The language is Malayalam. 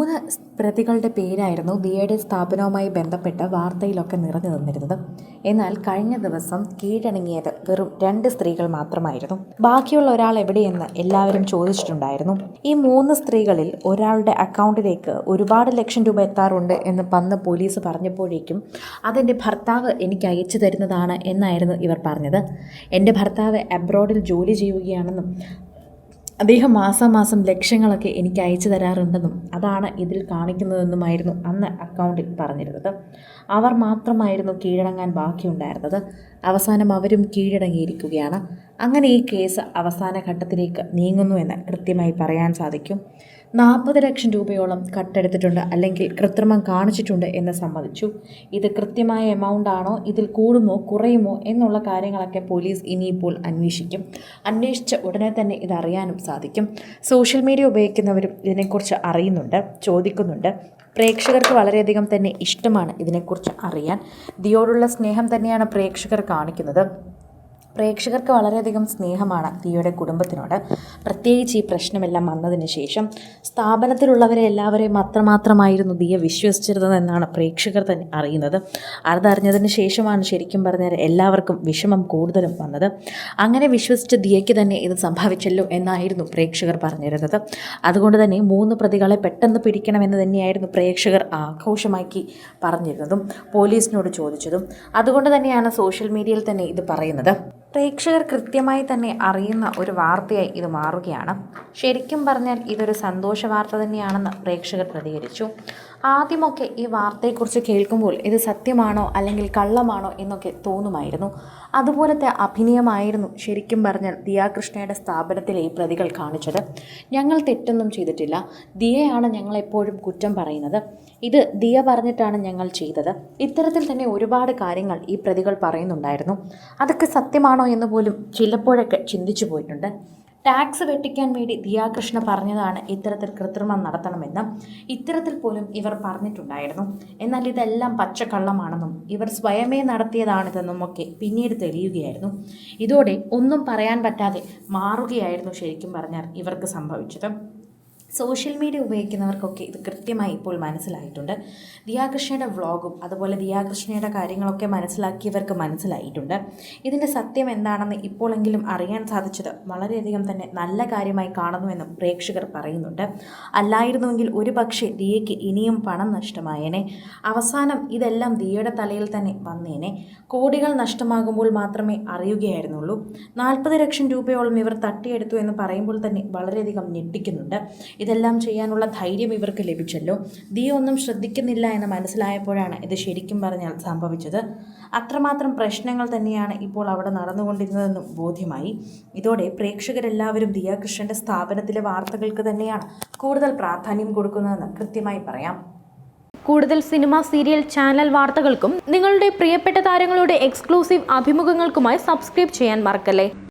മൂന്ന് പ്രതികളുടെ പേരായിരുന്നു ദിയയുടെ സ്ഥാപനവുമായി ബന്ധപ്പെട്ട വാർത്തയിലൊക്കെ നിറഞ്ഞു നിന്നിരുന്നത്. എന്നാൽ കഴിഞ്ഞ ദിവസം കീഴടങ്ങിയത് വെറും രണ്ട് സ്ത്രീകൾ മാത്രമായിരുന്നു. ബാക്കിയുള്ള ഒരാൾ എവിടെയെന്ന് എല്ലാവരും ചോദിച്ചിട്ടുണ്ടായിരുന്നു. ഈ മൂന്ന് സ്ത്രീകളിൽ ഒരാളുടെ അക്കൗണ്ടിലേക്ക് ഒരുപാട് ലക്ഷം രൂപ എത്താറുണ്ട് എന്ന് പന്ന് പോലീസ് പറഞ്ഞപ്പോഴേക്കും അതെന്റെ ഭർത്താവ് എനിക്ക് അയച്ചു തരുന്നതാണ് എന്നായിരുന്നു ഇവർ പറഞ്ഞത്. എന്റെ ഭർത്താവ് അബ്രോഡിൽ ജോലി ചെയ്യുകയാണെന്നും അദ്ദേഹം മാസാമാസം ലക്ഷങ്ങളൊക്കെ എനിക്ക് അയച്ചു തരാറുണ്ടെന്നും അതാണ് ഇതിൽ കാണിക്കുന്നതെന്നുമായിരുന്നു അന്ന് അക്കൗണ്ടിൽ പറഞ്ഞിരുന്നത്. അവർ മാത്രമായിരുന്നു കീഴടങ്ങാൻ ബാക്കിയുണ്ടായിരുന്നത്. അവസാനം അവരും കീഴടങ്ങിയിരിക്കുകയാണ്. അങ്ങനെ ഈ കേസ് അവസാന ഘട്ടത്തിലേക്ക് നീങ്ങുന്നു എന്ന് കൃത്യമായി പറയാൻ സാധിക്കും. നാൽപ്പത് ലക്ഷം രൂപയോളം കട്ടെടുത്തിട്ടുണ്ട് അല്ലെങ്കിൽ കൃത്രിമം കാണിച്ചിട്ടുണ്ട് എന്ന് സമ്മതിച്ചു. ഇത് കൃത്യമായ എമൗണ്ട് ആണോ ഇതിൽ കൂടുമോ കുറയുമോ എന്നുള്ള കാര്യങ്ങളൊക്കെ പോലീസ് ഇനിയിപ്പോൾ അന്വേഷിക്കും. അന്വേഷിച്ച ഉടനെ തന്നെ ഇതറിയാനും സാധിക്കും. സോഷ്യൽ മീഡിയ ഉപയോഗിക്കുന്നവരും ഇതിനെക്കുറിച്ച് അറിയുന്നുണ്ട് ചോദിക്കുന്നുണ്ട്. പ്രേക്ഷകർക്ക് വളരെയധികം തന്നെ ഇഷ്ടമാണ് ഇതിനെക്കുറിച്ച് അറിയാൻ. ദിയോടുള്ള സ്നേഹം തന്നെയാണ് പ്രേക്ഷകർ കാണിക്കുന്നത്. പ്രേക്ഷകർക്ക് വളരെയധികം സ്നേഹമാണ് ദിയയുടെ കുടുംബത്തിനോട്. പ്രത്യേകിച്ച് ഈ പ്രശ്നമെല്ലാം വന്നതിന് ശേഷം സ്ഥാപനത്തിലുള്ളവരെ എല്ലാവരെയും അത്രമാത്രമായിരുന്നു ദിയ വിശ്വസിച്ചിരുന്നതെന്നാണ് പ്രേക്ഷകർ തന്നെ അറിയുന്നത്. അതറിഞ്ഞതിന് ശേഷമാണ് ശരിക്കും പറഞ്ഞാൽ എല്ലാവർക്കും വിഷമം കൂടുതലും വന്നത്. അങ്ങനെ വിശ്വസിച്ച ദിയയ്ക്ക് തന്നെ ഇത് സംഭവിച്ചല്ലോ എന്നായിരുന്നു പ്രേക്ഷകർ പറഞ്ഞിരുന്നത്. അതുകൊണ്ട് തന്നെ മൂന്ന് പ്രതികളെ പെട്ടെന്ന് പിടിക്കണമെന്ന് തന്നെയായിരുന്നു പ്രേക്ഷകർ ആഘോഷമാക്കി പറഞ്ഞിരുന്നതും പോലീസിനോട് ചോദിച്ചതും. അതുകൊണ്ട് തന്നെയാണ് സോഷ്യൽ മീഡിയയിൽ തന്നെ ഇത് പറയുന്നത്. പ്രേക്ഷകർ കൃത്യമായി തന്നെ അറിയുന്ന ഒരു വാർത്തയായി ഇത് മാറുകയാണ്. ശരിക്കും പറഞ്ഞാൽ ഇതൊരു സന്തോഷ വാർത്ത തന്നെയാണെന്ന് പ്രേക്ഷകർ പ്രതികരിച്ചു. ആദ്യമൊക്കെ ഈ വാർത്തയെക്കുറിച്ച് കേൾക്കുമ്പോൾ ഇത് സത്യമാണോ അല്ലെങ്കിൽ കള്ളമാണോ എന്നൊക്കെ തോന്നുമായിരുന്നു. അതുപോലത്തെ അഭിനയമായിരുന്നു ശരിക്കും പറഞ്ഞാൽ ദിയാകൃഷ്ണയുടെ സ്ഥാപനത്തിലെ ഈ പ്രതികൾ കാണിച്ചത്. ഞങ്ങൾ തെറ്റൊന്നും ചെയ്തിട്ടില്ല. ദിയയാണ് ഞങ്ങളെപ്പോഴും കുറ്റം പറയുന്നത്. ഇത് ദിയ പറഞ്ഞിട്ടാണ് ഞങ്ങൾ ചെയ്തത്. ഇത്തരത്തിൽ തന്നെ ഒരുപാട് കാര്യങ്ങൾ ഈ പ്രതികൾ പറയുന്നുണ്ടായിരുന്നു. അതൊക്കെ സത്യമാണോ എന്ന് പോലും ചിലപ്പോഴൊക്കെ ചിന്തിച്ചു പോയിട്ടുണ്ട്. ടാക്സ് വെട്ടിക്കാൻ വേണ്ടി ദിയാകൃഷ്ണ പറഞ്ഞതാണ് ഇത്തരത്തിൽ കൃത്രിമം നടത്തണമെന്ന് ഇത്തരത്തിൽ പോലും ഇവർ പറഞ്ഞിട്ടുണ്ടായിരുന്നു. എന്നാൽ ഇതെല്ലാം പച്ചക്കള്ളമാണെന്നും ഇവർ സ്വയമേ നടത്തിയതാണിതെന്നും ഒക്കെ പിന്നീട് തെളിയുകയായിരുന്നു. ഇതോടെ ഒന്നും പറയാൻ പറ്റാതെ മാറുകയായിരുന്നു ശരിക്കും പറഞ്ഞാൽ ഇവർക്ക് സംഭവിച്ചത്. സോഷ്യൽ മീഡിയ ഉപയോഗിക്കുന്നവർക്കൊക്കെ ഇത് കൃത്യമായി ഇപ്പോൾ മനസ്സിലായിട്ടുണ്ട്. ദിയാകൃഷ്ണയുടെ വ്ളോഗും അതുപോലെ ദിയാകൃഷ്ണയുടെ കാര്യങ്ങളൊക്കെ മനസ്സിലാക്കിയവർക്ക് മനസ്സിലായിട്ടുണ്ട്. ഇതിന്റെ സത്യം എന്താണെന്ന് ഇപ്പോഴെങ്കിലും അറിയാൻ സാധിച്ചത് വളരെയധികം തന്നെ നല്ല കാര്യമായി കാണുന്നുവെന്നും പ്രേക്ഷകർ പറയുന്നുണ്ട്. അല്ലായിരുന്നുവെങ്കിൽ ഒരു പക്ഷേ ദിയയ്ക്ക് ഇനിയും പണം നഷ്ടമായേനെ. അവസാനം ഇതെല്ലാം ദിയയുടെ തലയിൽ തന്നെ വന്നേനെ. കോടികൾ നഷ്ടമാകുമ്പോൾ മാത്രമേ അറിയുകയായിരുന്നുള്ളൂ. നാൽപ്പത് ലക്ഷം രൂപയോളം ഇവർ തട്ടിയെടുത്തു എന്ന് പറയുമ്പോൾ തന്നെ വളരെയധികം ഞെട്ടിക്കുന്നുണ്ട്. ഇതെല്ലാം ചെയ്യാനുള്ള ധൈര്യം ഇവർക്ക് ലഭിച്ചല്ലോ. ദിയ ഒന്നും ശ്രദ്ധിക്കുന്നില്ല എന്ന് മനസ്സിലായപ്പോഴാണ് ഇത് ശരിക്കും പറഞ്ഞാൽ സംഭവിച്ചത്. അത്രമാത്രം പ്രശ്നങ്ങൾ തന്നെയാണ് ഇപ്പോൾ അവിടെ നടന്നുകൊണ്ടിരുന്നതെന്നും ബോധ്യമായി. ഇതോടെ പ്രേക്ഷകരെല്ലാവരും ദിയ ദിയാകൃഷ്ണന്റെ സ്ഥാപനത്തിലെ വാർത്തകൾക്ക് തന്നെയാണ് കൂടുതൽ പ്രാധാന്യം കൊടുക്കുന്നതെന്ന് കൃത്യമായി പറയാം. കൂടുതൽ സിനിമ സീരിയൽ ചാനൽ വാർത്തകൾക്കും നിങ്ങളുടെ പ്രിയപ്പെട്ട താരങ്ങളുടെ എക്സ്ക്ലൂസീവ് അഭിമുഖങ്ങൾക്കുമായി സബ്സ്ക്രൈബ് ചെയ്യാൻ മറക്കല്ലേ?